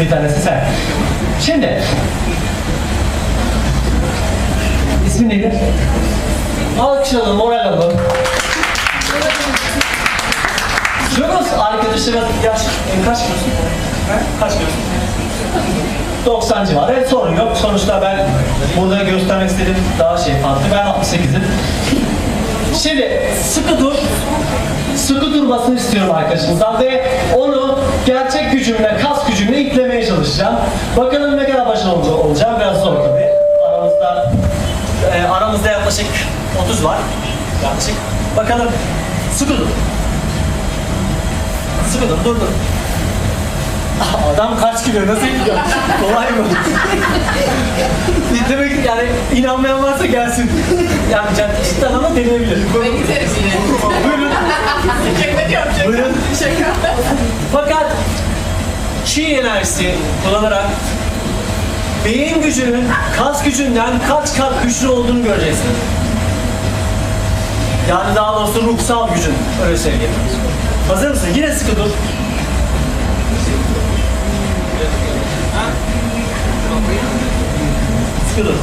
Bir tanesi sen. Şimdi ismin neydi? Alkışlayalım, moral alalım. Yunus arkadaşına yaş e, kaç? He? Kaç kilosun? 90 civarı. Evet, sorun yok. Sonuçta ben burada göstermek istediğim daha şey farklı. Ben 68'im. Şimdi sıkı dur. Sıkı durmasını istiyorum arkadaşımızdan ve onu gerçek gücümle, kas gücümle iplemeye çalışacağım. Bakalım ne kadar başarılı olacağım. Biraz zor tabii. Aramızda e, aramızda yaklaşık 30 var. Yaklaşık. Bakalım. Sıkı dur. Sıkı dur, dur dur. Adam kaç kilo nasıl gidiyor? Kolay mı? Demek yani inanmayan varsa gelsin. Yani cidden ama deneyebilir. Ben giderim yine. Buyurun. Şaka diyorum şaka. Buyurun. Şaka. Fakat çi enerjisi kullanarak beyin gücünün kas gücünden kaç kat güçlü olduğunu göreceksin. Yani daha doğrusu ruhsal gücün öyle söyleyeyim. Hazır mısın? Yine sıkı dur. Sıkı dur.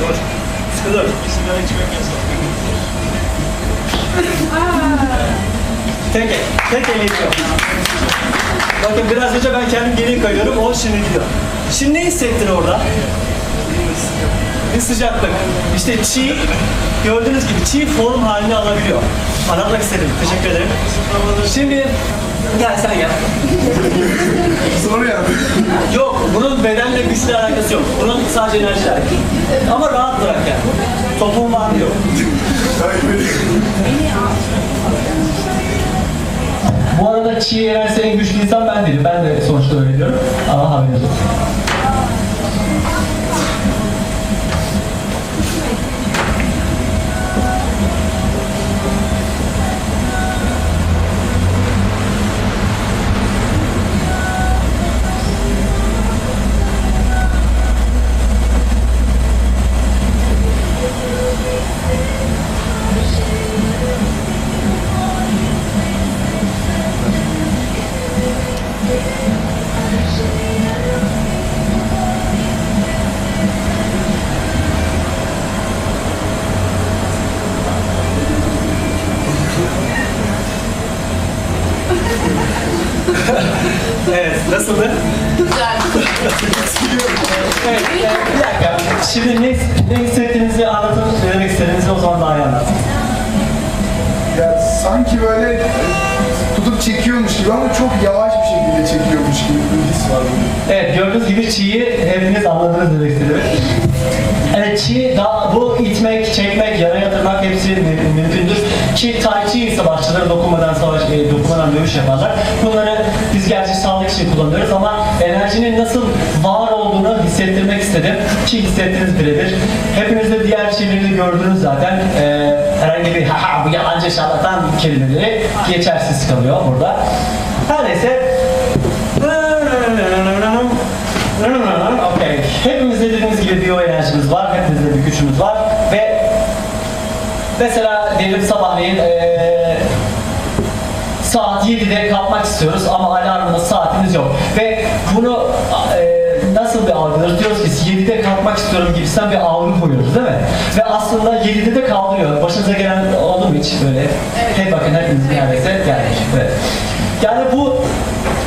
Dur. Sıkı dur. Tek el. Tek el. Bakın biraz önce ben kendim geri kayıyorum. O şimdi gidiyor. Şimdi ne hissettin orada? Bir sıcaklık. İşte çiğ, gördüğünüz gibi çiğ form halini alabiliyor. Anlatmak istedim. Teşekkür ederim. Şimdi gel sen gel. Soru ya. Yok, bunun bedenle güçle alakası yok. Bunun sadece enerjiyle. Ama rahat bırak yani. Topun var diyor. Bu arada çiğ enerjisi en güçlü insan ben değilim. Ben de sonuçta öyle diyorum. Ama haberiniz olsun. Hissettiğinizi anlatın, ne demek istediğinizi o zaman daha iyi anlatın. Ya sanki böyle tutup çekiyormuş gibi ama çok yavaş bir şekilde çekiyormuş gibi bir his var. Evet, gördüğünüz gibi çiği hepiniz anladınız demek istedim. Evet, çiğ, daha, bu itmek, çekmek, yara yatırmak hepsi mü- mümkündür. Ki ise başçıları dokunmadan savaş, e, dokunmadan dövüş yaparlar. Bunları biz gerçi sağlık için kullanıyoruz ama enerjinin nasıl var olduğunu hissettirmek istedim. Ki hissettiniz birebir. Hepiniz de diğer şeyleri gördünüz zaten. Ee, herhangi bir ha ha bu yalancı şarlatan kelimeleri geçersiz kalıyor burada. Her neyse Okay. Hepimizde dediğimiz gibi bir enerjimiz var, hepimizde bir gücümüz var mesela diyelim sabahleyin eee saat 7'de kalkmak istiyoruz ama alarmımız saatimiz yok ve bunu eee, nasıl bir algılıyoruz? Diyoruz ki 7'de kalkmak istiyorum gibisinden bir algı koyuyoruz değil mi? Ve aslında 7'de de kaldırıyor. Başınıza gelen oldu mu hiç böyle? Hep bakın hepimiz neredeyse gelmiş. Evet. Yani bu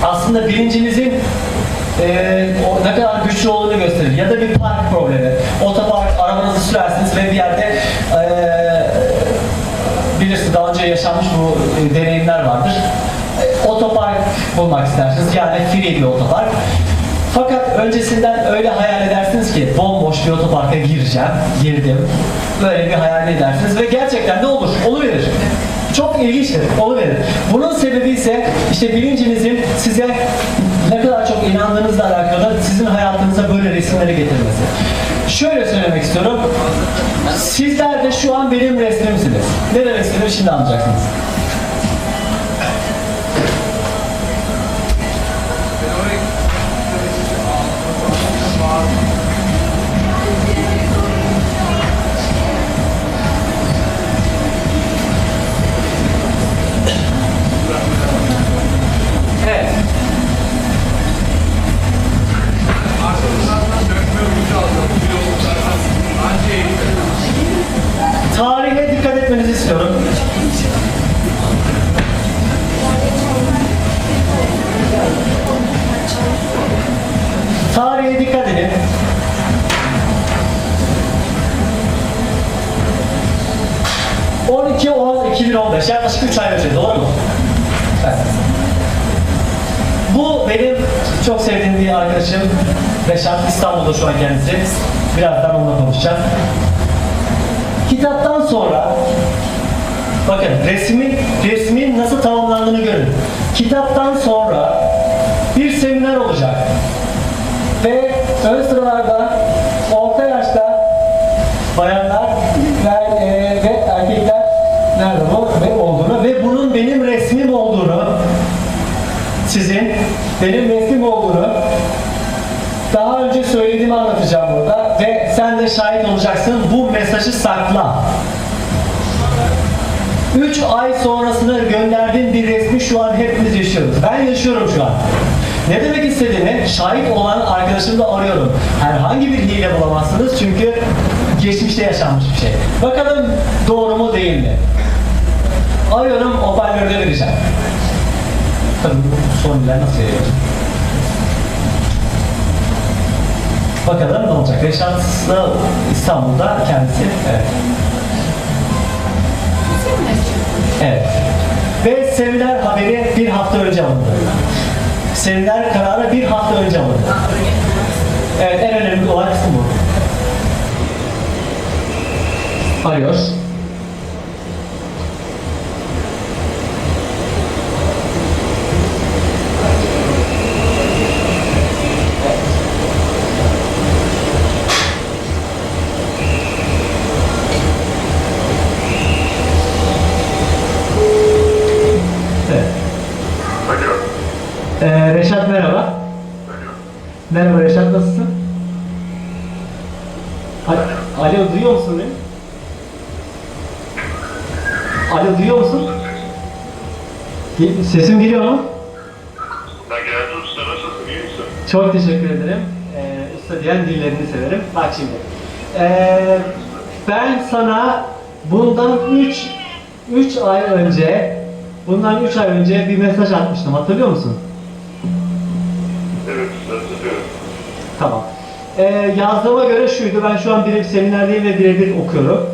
aslında bilincinizin eee, o ne kadar güçlü olduğunu gösterir. Ya da bir park problemi. Otopark, arabanızı sürersiniz ve bir yerde eee önce yaşanmış bu e, deneyimler vardır. E, otopark bulmak istersiniz. Yani free bir otopark. Fakat öncesinden öyle hayal edersiniz ki bomboş bir otoparka gireceğim, girdim. Böyle bir hayal edersiniz ve gerçekten de olur, oluverir. Çok ilginçtir, oluverir. Bunun sebebi ise işte bilincinizin size ne kadar çok inandığınızla alakalı sizin hayatınıza böyle resimleri getirmesi. Şöyle söylemek istiyorum. Sizler de şu an benim resmimsiniz. Ne istediğimi şimdi anlayacaksınız. 2015 yaklaşık 3 ay önce doğru mu? Evet. Bu benim çok sevdiğim bir arkadaşım Reşat İstanbul'da şu an kendisi. Birazdan onunla konuşacağım. Kitaptan sonra bakın resmin resmin nasıl tamamlandığını görün. Kitaptan sonra bir seminer olacak. Ve ön sıralarda orta yaşta bayanlar ve, e, ve erkekler nerede bu ve olduğunu ve bunun benim resmim olduğunu sizin benim resmim olduğunu daha önce söylediğimi anlatacağım burada ve sen de şahit olacaksın bu mesajı sakla. 3 ay sonrasını gönderdiğim bir resmi şu an hepimiz yaşıyoruz. Ben yaşıyorum şu an. Ne demek istediğini şahit olan arkadaşımı da arıyorum. Herhangi bir hile bulamazsınız çünkü geçmişte yaşanmış bir şey. Bakalım doğru mu değil mi? Arıyorum hoparlörde vereceğim. Tabii bu son nasıl veriyorum? Bakalım ne olacak. Reşat da İstanbul'da kendisi. Evet. Evet. Ve seminer haberi bir hafta önce alındı. Seminer kararı bir hafta önce alındı. Evet, en önemli olan kısım bu. Arıyor. Ee, Reşat merhaba. Merhaba Reşat nasılsın? Alo, alo duyuyor musun beni? Alo duyuyor musun? Ge- Sesim geliyor mu? Ben geldim usta nasılsın iyi misin? Çok teşekkür ederim. Ee, usta diyen dillerini severim. Bak şimdi. Ee, ben sana bundan 3 3 ay önce bundan 3 ay önce bir mesaj atmıştım. Hatırlıyor musun? Tamam. Ee, yazdığıma göre şuydu. Ben şu an bir seminerdeyim ve birebir okuyorum.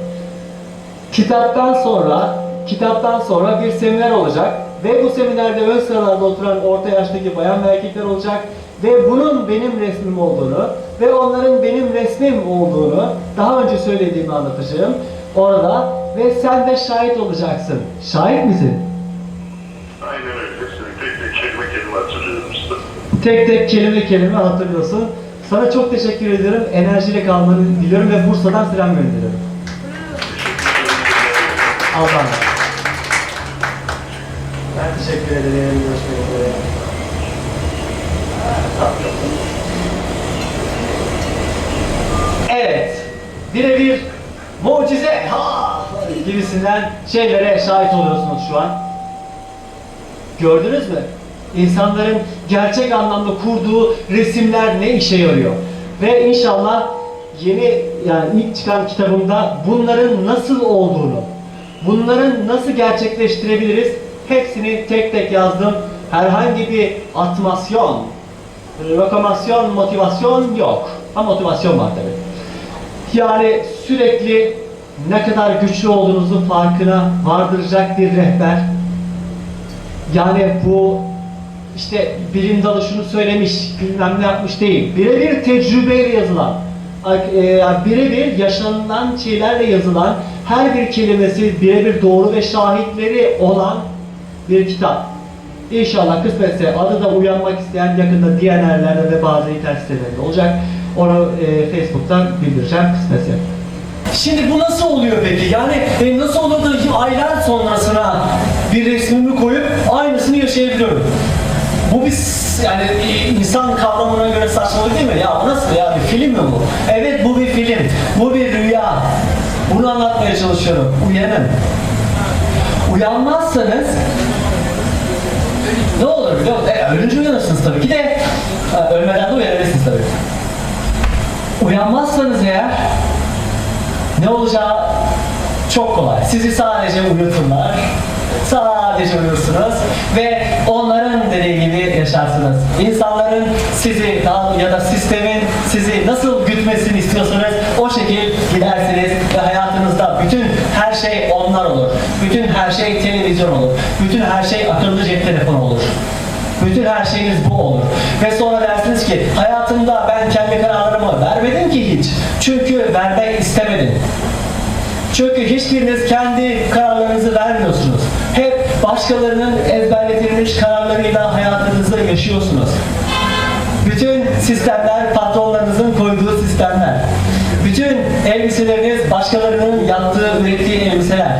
Kitaptan sonra kitaptan sonra bir seminer olacak ve bu seminerde ön sıralarda oturan orta yaştaki bayan ve erkekler olacak ve bunun benim resmim olduğunu ve onların benim resmim olduğunu daha önce söylediğimi anlatacağım orada ve sen de şahit olacaksın. Şahit misin? Aynen öyle. Tek tek kelime kelime hatırlıyorum usta. Tek tek kelime kelime hatırlıyorsun. Sana çok teşekkür ediyorum. Enerjiyle kalmanı diliyorum ve Bursa'dan selam gönderiyorum. Allah'a. Ben teşekkür ederim. Görüşmek üzere. Evet. Birebir mucize ha gibisinden şeylere şahit oluyorsunuz şu an. Gördünüz mü? İnsanların gerçek anlamda kurduğu resimler ne işe yarıyor? Ve inşallah yeni yani ilk çıkan kitabımda bunların nasıl olduğunu, bunların nasıl gerçekleştirebiliriz hepsini tek tek yazdım. Herhangi bir atmasyon, lokomasyon, motivasyon yok. Ama motivasyon var tabii. Yani sürekli ne kadar güçlü olduğunuzun farkına vardıracak bir rehber, yani bu işte bilim dalı şunu söylemiş, bilmem ne yapmış değil. Birebir tecrübeyle yazılan, e, birebir yaşanılan şeylerle yazılan, her bir kelimesi birebir doğru ve şahitleri olan bir kitap. İnşallah kısmetse adı da uyanmak isteyen yakında DNR'lerde ve bazı internet sitelerinde olacak. Onu e, Facebook'tan bildireceğim kısmetse. Şimdi bu nasıl oluyor peki? Yani e, nasıl olur da aylar sonrasına bir resmimi koyup aynısını yaşayabiliyorum? Bu bir s- yani insan kavramına göre saçmalık değil mi? Ya bu nasıl ya bir film mi bu? Evet bu bir film. Bu bir rüya. Bunu anlatmaya çalışıyorum. Uyanın. Uyanmazsanız ne olur biliyor musun? E, ölünce uyanırsınız tabii ki de e, ölmeden de uyanabilirsiniz tabii. Uyanmazsanız eğer ne olacağı çok kolay. Sizi sadece uyuturlar. Sadece uyursunuz ve onların dediği gibi yaşarsınız. İnsanların sizi ya da sistemin sizi nasıl gütmesini istiyorsanız o şekil gidersiniz ve hayatınızda bütün her şey onlar olur. Bütün her şey televizyon olur. Bütün her şey akıllı cep telefonu olur. Bütün her şeyiniz bu olur. Ve sonra dersiniz ki hayatımda ben kendi kararlarımı vermedim ki hiç. Çünkü vermek istemedim. Çünkü hiçbiriniz kendi kararlarınızı vermiyorsunuz. Hep başkalarının ezberletilmiş kararlarıyla hayatınızı yaşıyorsunuz. Bütün sistemler patronlarınızın koyduğu sistemler. Bütün elbiseleriniz başkalarının yaptığı, ürettiği elbiseler.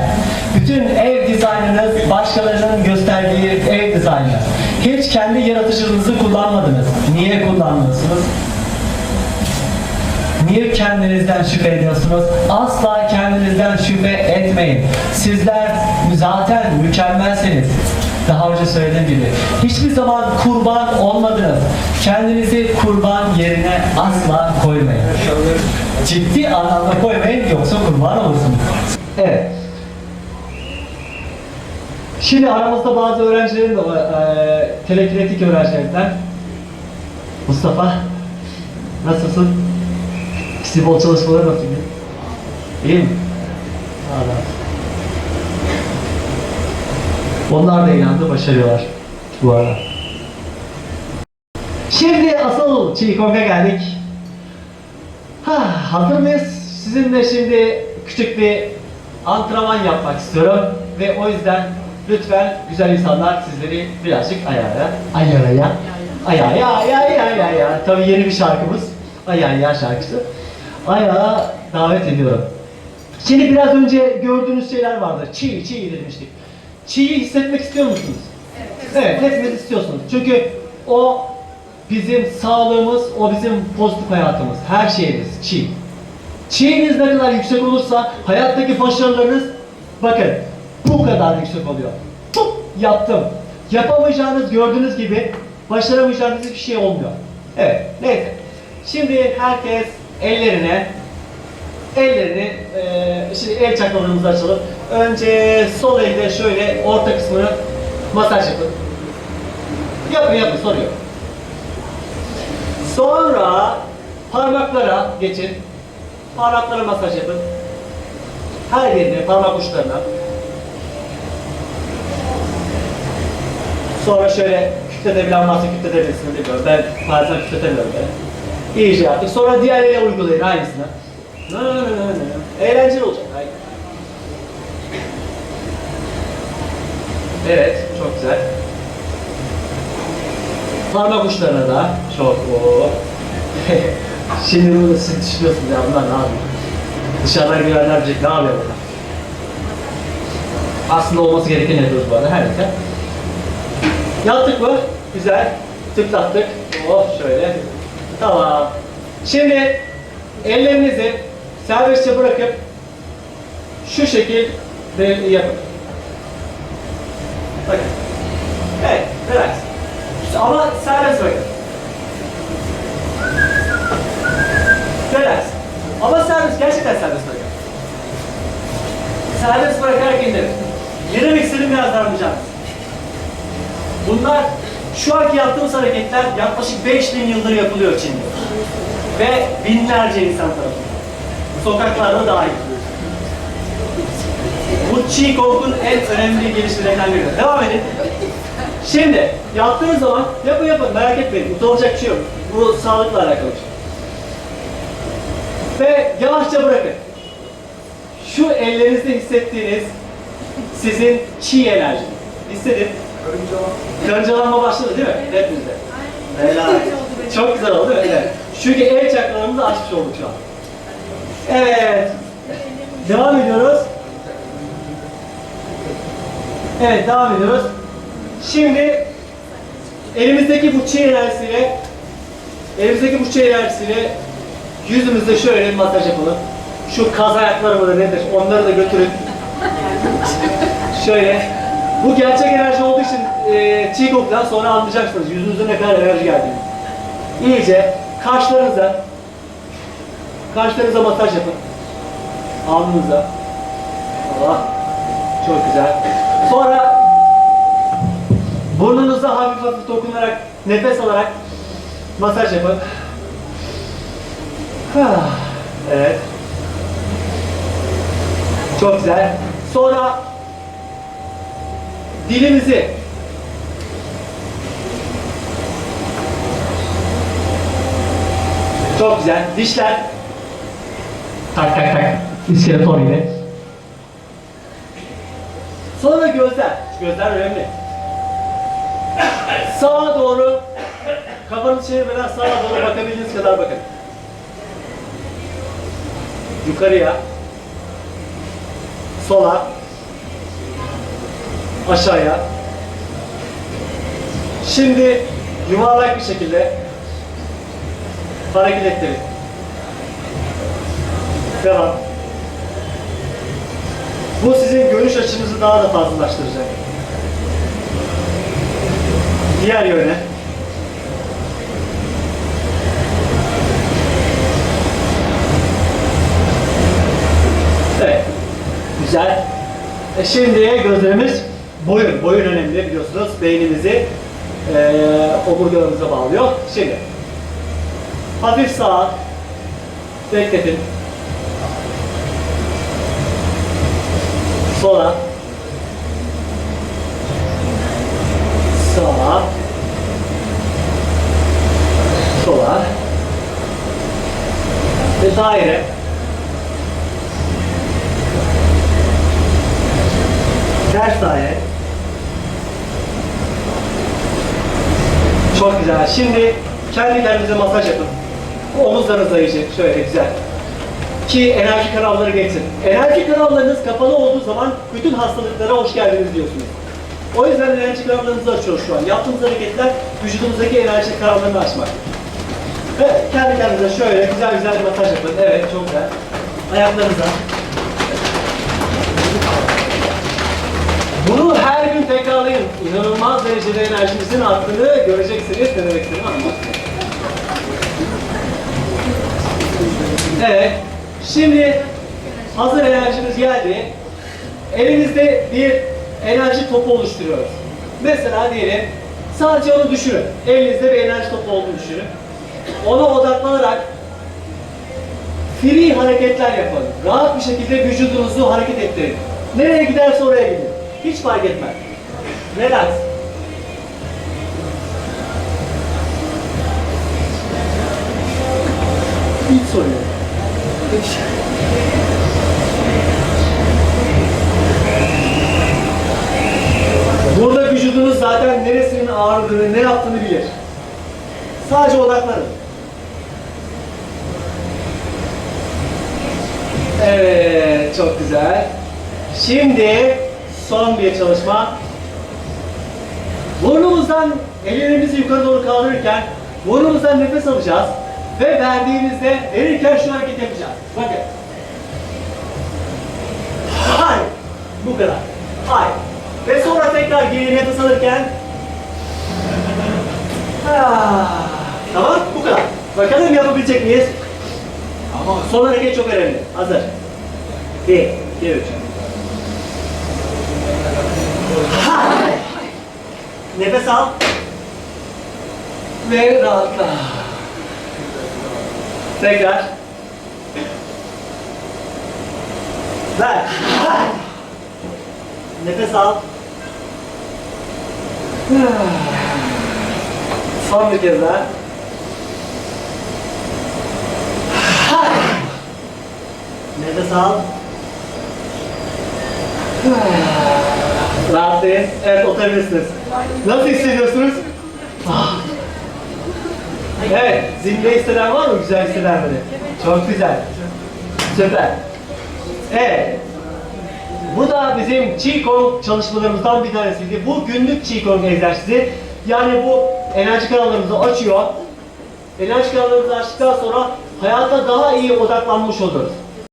Bütün ev dizaynınız başkalarının gösterdiği ev dizaynı. Hiç kendi yaratıcılığınızı kullanmadınız. Niye kullanmıyorsunuz? Niye kendinizden şüphe ediyorsunuz? Asla kendinizden şüphe etmeyin. Sizler zaten mükemmelsiniz. Daha önce söylediğim gibi. Hiçbir zaman kurban olmadınız. Kendinizi kurban yerine asla koymayın. Ciddi anlamda koymayın yoksa kurban olursunuz. Evet. Şimdi aramızda bazı öğrencilerim de. Eee telekinetik öğrencilerden. Mustafa, nasılsın? Sibol çalışmaları nasıl gidiyor? İyi mi? Allah. Onlar da inandı, başarıyorlar bu arada. Şimdi asıl Çiğkong'a geldik. Ha, hazır mıyız? Sizinle şimdi küçük bir antrenman yapmak istiyorum. Ve o yüzden lütfen güzel insanlar sizleri birazcık ayara, ayaraya, ayaya, ayaya, ayaya. Tabii yeni bir şarkımız. Ayaya şarkısı. Ayağa davet ediyorum. Şimdi biraz önce gördüğünüz şeyler vardı. Çiğ, çiğ demiştik. Çiğ'i hissetmek istiyor musunuz? Evet, hepimiz istiyorsunuz. Çünkü o bizim sağlığımız, o bizim pozitif hayatımız. Her şeyimiz çiğ. Çiğiniz ne kadar yüksek olursa hayattaki başarılarınız bakın bu kadar yüksek oluyor. Pup, yaptım. Yapamayacağınız gördüğünüz gibi başaramayacağınız hiçbir şey olmuyor. Evet, neyse. Şimdi herkes ellerine ellerini, eee şimdi el çakralarımızı açalım. Önce sol elde şöyle orta kısmını masaj yapın. Yapın yapın sorun yok. Sonra parmaklara geçin. Parmaklara masaj yapın. Her yerine, parmak uçlarına. Sonra şöyle kütletebilen varsa kütletebilirsiniz. Ben bazen kütletemiyorum ben. İyice yaptık. Sonra diğer ele uygulayın aynısını. Nı nı nı nı nı. Eğlenceli olacak. Hayır. Evet, çok güzel. Parmak uçlarına da çok o. Şimdi bunu siz düşünüyorsunuz ya bunlar ne yapıyor? Dışarıdan görenler diyecek ne yapıyor bunlar? Aslında olması gereken yapıyoruz bu arada her neyse. Yaptık mı? Güzel. Tıklattık. Oh şöyle. Tamam. Şimdi ellerinizi serbestçe bırakıp şu şekil de yapın. Bakın. Evet, relax. Ama serbest bırakın. Relax. Ama serbest, gerçekten serbest bırakın. Serbest bırakarak indirin. Yarım iksirin biraz darmayacağım. Bunlar şu anki yaptığımız hareketler yaklaşık 5000 yıldır yapılıyor Çin'de. Ve binlerce insan tarafından. Sokaklarda dahil. Bu Qi Gong'un en önemli gelişmelerinden biri. Devam edin. Şimdi yaptığınız zaman yapın yapın merak etmeyin. Utanacak bir şey yok. Bu sağlıkla alakalı şey. Ve yavaşça bırakın. Şu ellerinizde hissettiğiniz sizin Qi enerjiniz. Hissedin. Karıncalanma başladı değil mi? Hepimizde. Helal. Çok güzel oldu değil mi? Evet. Çünkü el çakralarımızı açmış olduk şu an. Evet. Devam ediyoruz. Evet devam ediyoruz. Şimdi elimizdeki bu çiğ enerjisiyle elimizdeki bu çiğ enerjisiyle yüzümüzde şöyle bir masaj yapalım. Şu kaz ayakları mıdır nedir? Onları da götürün. şöyle. Bu gerçek enerji olduğu için e, çiğ sonra anlayacaksınız yüzünüzde ne kadar enerji geldiğini. İyice kaşlarınıza kaşlarınıza masaj yapın. Alnınıza. Allah. Çok güzel. Sonra Vücudunuza hafif hafif dokunarak, nefes alarak masaj yapın. Ah, Evet. Çok güzel. Sonra dilimizi Çok güzel. Dişler. Tak tak tak. İskeletor yine. Sonra gözler. Gözler önemli. Sağa doğru kafanızı çevirmeden sağa doğru bakabildiğiniz kadar bakın. Yukarıya. Sola. Aşağıya. Şimdi yuvarlak bir şekilde hareket ettirin. Devam. Bu sizin görüş açınızı daha da fazlalaştıracak. Diğer yöne. Evet. Güzel. E şimdi gözlerimiz boyun. Boyun önemli biliyorsunuz. Beynimizi eee omurgalarımıza bağlıyor. Şimdi hafif sağa bekletin. Sola. Sağa. Sola. Ve daire. Ters daire. Çok güzel. Şimdi kendi kendinize masaj yapın. Omuzlarınızla iyice şöyle güzel. Ki enerji kanalları geçsin. Enerji kanallarınız kapalı olduğu zaman bütün hastalıklara hoş geldiniz diyorsunuz. O yüzden enerji kanallarınızı açıyoruz şu an. Yaptığımız hareketler vücudunuzdaki enerji kanallarını açmak. Ve kendi kendinize şöyle güzel güzel bir masaj yapın. Evet çok güzel. Ayaklarınıza. Bunu her tekrarlayın. İnanılmaz derecede enerjinizin arttığını göreceksiniz. Ne demek istediğimi. Evet. Şimdi hazır enerjimiz geldi. Elimizde bir enerji topu oluşturuyoruz. Mesela diyelim sadece onu düşünün. Elinizde bir enerji topu olduğunu düşünün. Ona odaklanarak free hareketler yapın. Rahat bir şekilde vücudunuzu hareket ettirin. Nereye giderse oraya gidin. Hiç fark etmez. Relax. Hiç sorun yok. Burada vücudunuz zaten neresinin ağrıdığını, ne yaptığını bilir. Sadece odaklanın. Evet, çok güzel. Şimdi son bir çalışma. Burnumuzdan ellerimizi yukarı doğru kaldırırken burnumuzdan nefes alacağız ve verdiğimizde verirken şu hareket yapacağız. Bakın. Hay! Bu kadar. Hay! Ve sonra tekrar geri nefes alırken ha. Tamam bu kadar. Bakalım yapabilecek miyiz? Ama son hareket çok önemli. Hazır. 1, 2, 3. Nefes al. Ve rahatla. Tekrar. Ver. Nefes al. Son bir kez daha. Nefes al. Rahatlayın. Evet oturabilirsiniz. Nasıl hissediyorsunuz? Ah. Evet, zinde hisseden var mı? Güzel hisseden biri. Çok güzel. Süper. Evet. Bu da bizim Qigong çalışmalarımızdan bir tanesiydi. Bu günlük Qigong egzersizi. Yani bu enerji kanallarımızı açıyor. Enerji kanallarımızı açtıktan sonra hayata daha iyi odaklanmış oluruz.